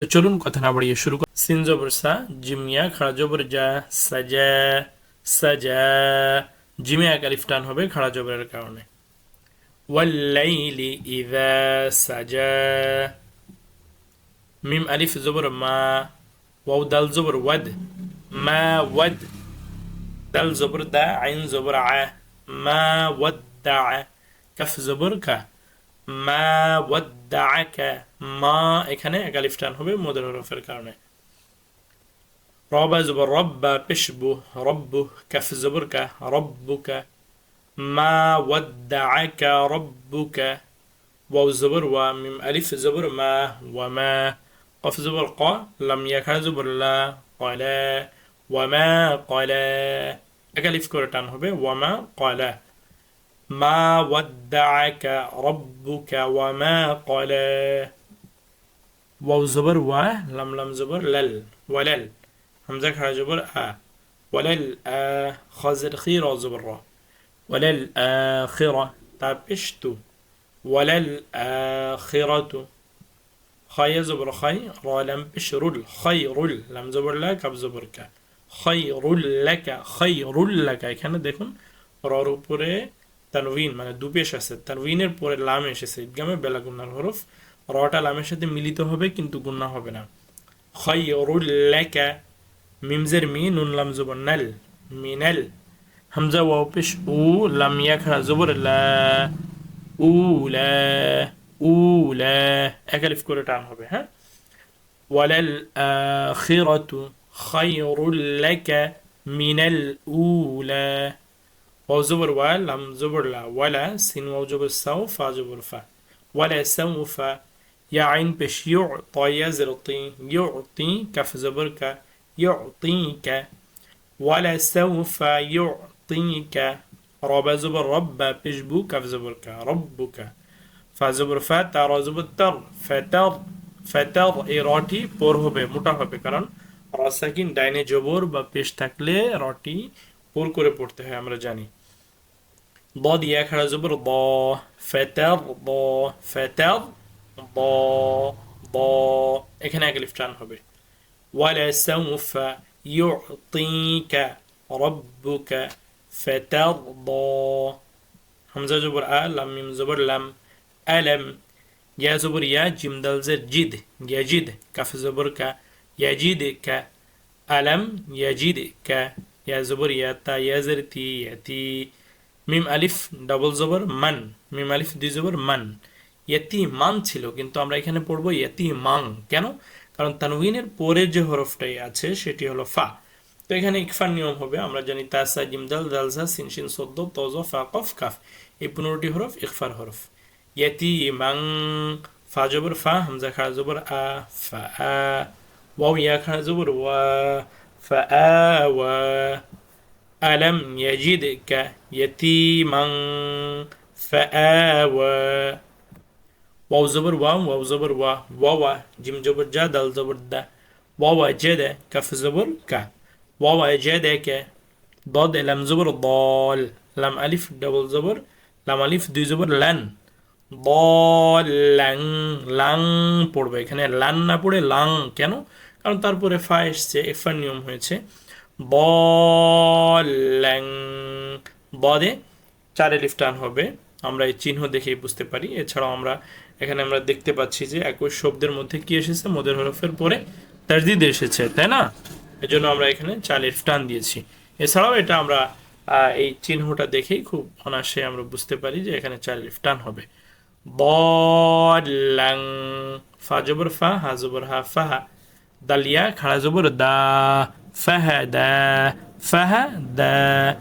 তো চলুন কথা না বাড়িয়ে শুরু করি। সিন জবর জিমিয়া খাড়া জবর যা সাজা। সাজা জিমে এক হবে খাড়া জবরের কারণে ওয়াল্লাইলি ইযা সাজা। মিম আলিফ জবর, মা। ওয়াও দাল জবর, ওয়াদ। মা, ওয়াদ। দাল জবর দা, আইন জবর আ। মা ওয়াদ্দা কাফ জবর কা। মা ওয়াদ্দাআকা মা এখানে এক আলিফ টান হবে মদের হরফের কারণে রবা জবর রব্বা পেশবু রব্বু কাফ জবর কা রব্বুকা মা ওয়াদ্দাআকা রব্বুকা ওয়াও জবর ওয়া মিম আলিফ জবর মা ওয়া মা قف زبر قا لم يكن زبر لا قلا وما قلا একালিফ করে টান হবে ওয়ামা قلا ما ودعك ربك وما قلى واو زبر و لم لم زبر لل ولل همزة خرج زبر آ ولل آ خازر خير زبر را ولل آخرة تابشتو ولل آخرة خي زبر خي را لم بشرل خير لم زبر لا كب زبر ك خير لك خير لك এখানে দেখুন রর উপরে তানভিন মানে দুপেশ আছে তানভিনের পরে লাম এসেছে। ইদগামে বেলা গুন্নার হরফ। রটা লামের সাথে মিলিত হবে, কিন্তু গুন্না হবে না। খয়রুল লাকা মিমজের মি, নুন লাম জবর নাল মিনাল হামজা ওয়াও পেশ উ, লাম ইয়া খারা জবর লা উলা উলা একালিফ করে টান হবে হ্যাঁ? ওয়ালাল আখিরাতু খায়রুল লাকা মিনাল উলা। واو زبر و لم زبر لا ولا سين واو زبر سو فا زبر فا ولا سوف يا عين بش يعطى يزرطي يعطي كف زبر ك يعطيك ولا سوف يعطيك رب زبر رب بشبو كف زبر ك ربك فا زبر فا ترى زبر تر فتر فتر ইরটি পর হবে মোটা হবে কারণ রসাকিন ডাইনে জবর বা পেশ থাকলে রটি পুর করে পড়তে হয় আমরা জানি ضاد يا خرا زبر ضا فتر ضا فتر ضا ضا এখানে এক লিফট টান হবে ولا سوف يعطيك ربك فترضى همزة زبر آ لم ميم زبر لم ألم يا زبر يا جيم دال زر جد يجد كف زبر ك يجدك ألم يجدك يا زبر يا تا يا زر تي يتي মিম আলিফ ডাবল জবর, মান। মিম আলিফ, দুই জবর, মান। ইয়তি মান ছিল, কিন্তু আমরা এখানে পড়ব ইয়তি মাং কেন? কারণ তানউইনের পরে যে হরফটাই আছে, সেটি হলো ফা। তো এখানে ইকফার নিয়ম হবে, আমরা জানি তাসা জিমদাল দালসা সিনশিন সদ্দ তজ ফা, কফ, কাফ। এই পনেরোটি হরফ ইকফার হরফ। ইয়তি মাং ফা জবর, ফা, হামজা খাড়া জবর, আ, ফা, আ। ওয়াও, ইয়া খাড়া জবর, ওয়া, ফা, আ, ওয়া। ألم يجدك يتيما فآوى واو زبر واو واو زبر وا واوا جيم جبر جا دال زبر دا واوا جد كف زبر كا واوا جدك ضاد لم زبر ضال لم ألف دبل زبر لم ألف দুই জবর লান লাং লাং পড়বে এখানে লান না পড়ে লাং কেন কারণ তারপরে ফা এসছে এফার নিয়ম হয়েছে বলেং। বদে চারে লিফটান হবে। আমরা এই চিহ্ন দেখেই বুঝতে পারি। এছাড়াও আমরা এখানে আমরা দেখতে পাচ্ছি যে একই শব্দের মধ্যে কি এসেছে? মোদের হরফের পরে তাজদিদ এসেছে, তাই না? এজন্য আমরা এখানে চার লিফটান দিয়েছি। এছাড়াও এটা আমরা এই চিহ্নটা দেখেই খুব অনায়াসে আমরা বুঝতে পারি যে এখানে চার লিফটান হবে। বলাং। ফা জবর ফা, হা জবর হা ফাহা দালিয়া খাড়া জবর দা। فهدى فهدى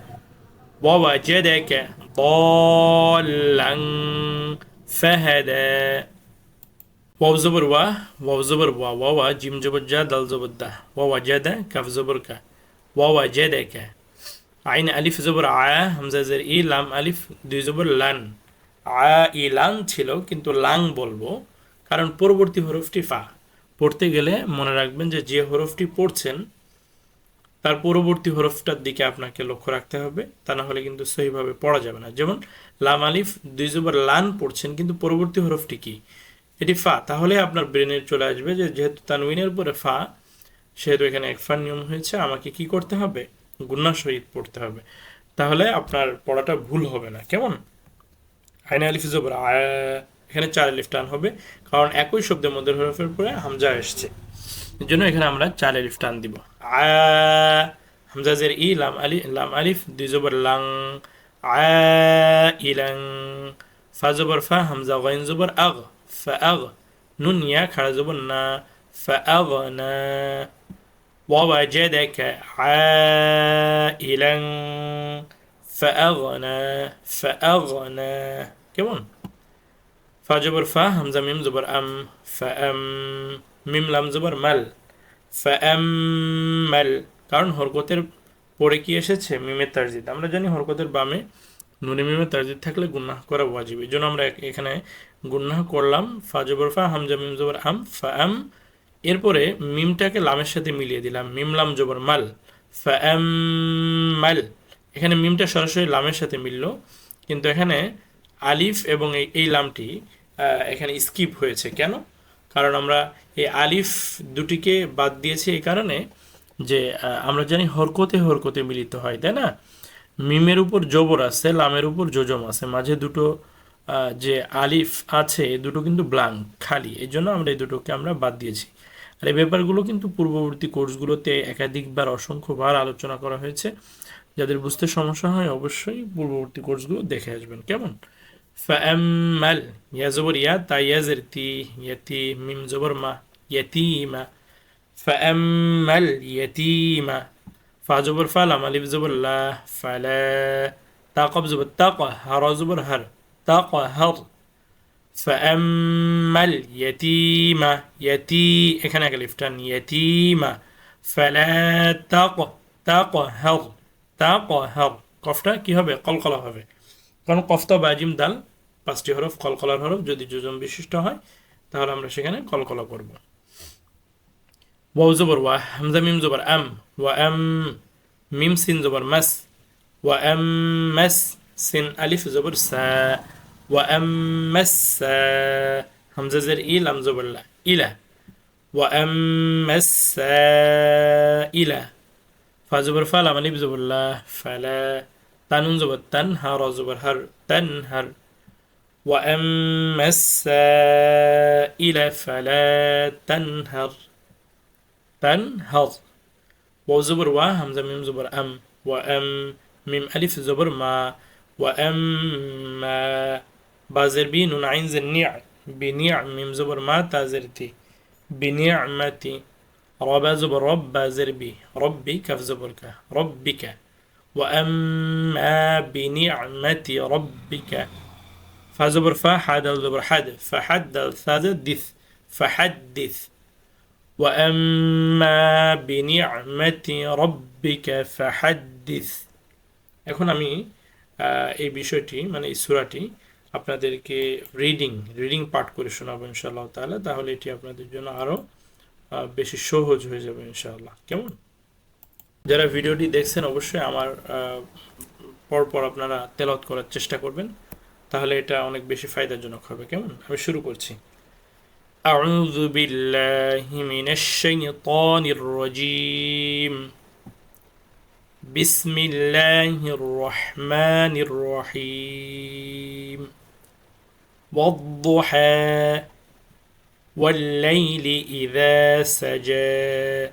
ووجدك ضالا فهدى واو زبر وا واو زبر وا واو جيم زبر جا دال زبر دا ووجد كف زبر ك ووجدك عين ألف زبر ع همزة زر ই লাম আলিফ দুই জবর লান আ ই লান ছিল কিন্তু লাং বলবো কারণ পরবর্তী হরফটি ফা পড়তে গেলে মনে রাখবেন যে যে হরফটি পড়ছেন তার পরবর্তী হরফটার দিকে আপনাকে লক্ষ্য রাখতে হবে, তা না হলে কিন্তু সহিভাবে পড়া যাবে না। যেমন, লাম আলিফ, দুই জবর লান পড়ছেন, কিন্তু পরবর্তী হরফটি কি? এটি ফা। তাহলে আপনার ব্রেনে চলে আসবে যে, যেহেতু তানউইনের পরে ফা, সেহেতু এখানে একফার নিয়ম হয়েছে, আমাকে কি করতে হবে? গুন্না সহিত পড়তে হবে। তাহলে আপনার পড়াটা ভুল হবে না। কেমন? আইন আলিফ জবর এখানে চার আলিফ টান হবে, কারণ একই শব্দের মধ্যে হরফের পরে হামজা এসছে। এর জন্য এখানে আমরা চার আলিফ টান দিব। ع همزة زير إي لام ألف لام ألف دي زبر لأن عائلا فا زبر فا همزة غين زبر أغ فأغ نون يا كار زبر نا فأغنا ووجدك عائلا فأغنى فأغنى كمان فا جبر فا همزة ميم زبر أم فأم ميم لام زبر مل ফাম মাল কারণ হরকতের পরে কি এসেছে? মিমের তারজিদ। আমরা জানি হরকতের বামে নুনে মিমের তারজিদ থাকলে গুন্নাহ করা ওয়াজিব। এই জন্য আমরা এখানে গুন্নাহ করলাম। ফা জবর ফা হামজা মিম জবর আম ফা আম এরপরে মিমটাকে লামের সাথে মিলিয়ে দিলাম। মিম, লাম, জবর, মাল। ফাম মাল এখানে মিমটা সরাসরি লামের সাথে মিলল। কিন্তু এখানে আলিফ এবং এই লামটি এখানে স্কিপ হয়েছে। কেন? কারণ আমরা এই আলিফ দুটিকে বাদ দিয়েছি এই কারণে যে আমরা জানি হরকতে হরকতে মিলিত হয়, তাই না? মিমের উপর জবর আছে, লামের উপর যোজম আছে, মাঝে দুটো যে আলিফ আছে দুটো কিন্তু ব্লাঙ্ক খালি, এই জন্য আমরা এই দুটোকে আমরা বাদ দিয়েছি। আর এই ব্যাপারগুলো কিন্তু পূর্ববর্তী কোর্সগুলোতে একাধিকবার, অসংখ্যবার আলোচনা করা হয়েছে। যাদের বুঝতে সমস্যা হয়, অবশ্যই পূর্ববর্তী কোর্সগুলো দেখে আসবেন, কেমন? فأمل يا زبر يا تا يزر تي يتيم ميم زبر ما يتيمة فأمل يتيمة فا زبر فلا مالف زبر لا فلا تاقب زبر تاقة هر. زبر هر. تاقة هر فأمل اليتيمة يتي إكنا قلفتان يتيمة فلا تاقة تاقة هر. تاقة هر. قفتا؟ كي هبه قلقلا هبه قن قفتا باجيم دل পাঁচটি হরফ, কলকলার হরফ যদি যোজন বিশিষ্ট হয়, তাহলে আমরা সেখানে কলকলা করব। ওয়াও ওয়া, হামজা মিম জোবর এম, ওয়া এম মিম সিন জোবর মাস, ওয়া এম মাস সিন আলিফ জোবর সা, ওয়া এম মাস সা, হামজা জের ই, লাম জোবর লা, ইলা, ওয়া এম মাস সা, ইলা, ফা জোবর ফা, লাম আলিফ জোবর লা ফালা তানুন জোবর তান, হা, রা জোবর হার, তান, হার وأما السائل فلا تنهر. تنهض واو زبر و همزة ميم زبر أم. وأم ميم ألف زبر ما. وأما بازر بي نون عين زنيع بنعم ميم زبر ما تازرتي بنعمتي. ربا زبر رب بازر بي. ربي كف زبرك ربك وأما بنعمه ربك فزبر فا حد زبر حد فحد ثالث فحدث وأما بنعمة ربك فحدث এখন আমি এই বিষয়টি মানে এই সুরাটি আপনাদেরকে রিডিং রিডিং পাঠ করে শোনাবো ইনশাআল্লাহ তাহলে তাহলে এটি আপনাদের জন্য আরও বেশি সহজ হয়ে যাবে ইনশাআল্লাহ কেমন যারা ভিডিওটি দেখছেন অবশ্যই আমার পরপর আপনারা তেলত করার চেষ্টা করবেন তাহলে এটা অনেক বেশি ফায়দাজনক হবে কেমন আমি শুরু করছি أعوذ بالله من الشيطان الرجيم بسم الله الرحمن الرحيم والضحى والليل إذا سجى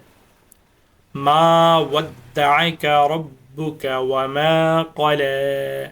ما ودعك ربك وما قلى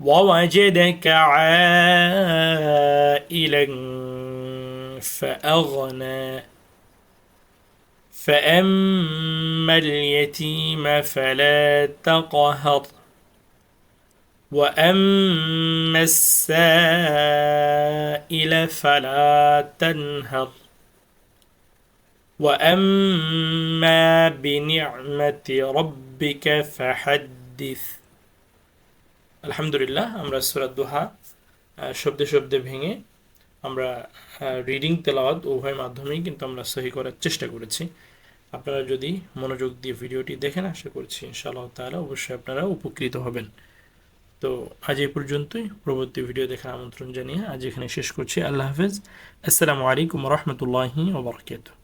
ووجدك عائلا فأغنى. فأما اليتيم فلا تقهر. وأما السائل فلا تنهر. وأما بنعمة ربك فحدث. আলহামদুলিল্লাহ, আমরা সুরাত দোহা শব্দে শব্দে ভেঙে আমরা রিডিং তেলাওয়াত উভয় মাধ্যমেই কিন্তু আমরা সহি করার চেষ্টা করেছি। আপনারা যদি মনোযোগ দিয়ে ভিডিওটি দেখেন, আশা করছি ইনশাআল্লাহ তাআলা অবশ্যই আপনারা উপকৃত হবেন। তো আজ এই পর্যন্তই। পরবর্তী ভিডিও দেখার আমন্ত্রণ জানিয়ে আজ এখানে শেষ করছি। আল্লাহ হাফেজ। আসসালামু আলাইকুম রহমতুল্লাহি ওবরাকাতুহ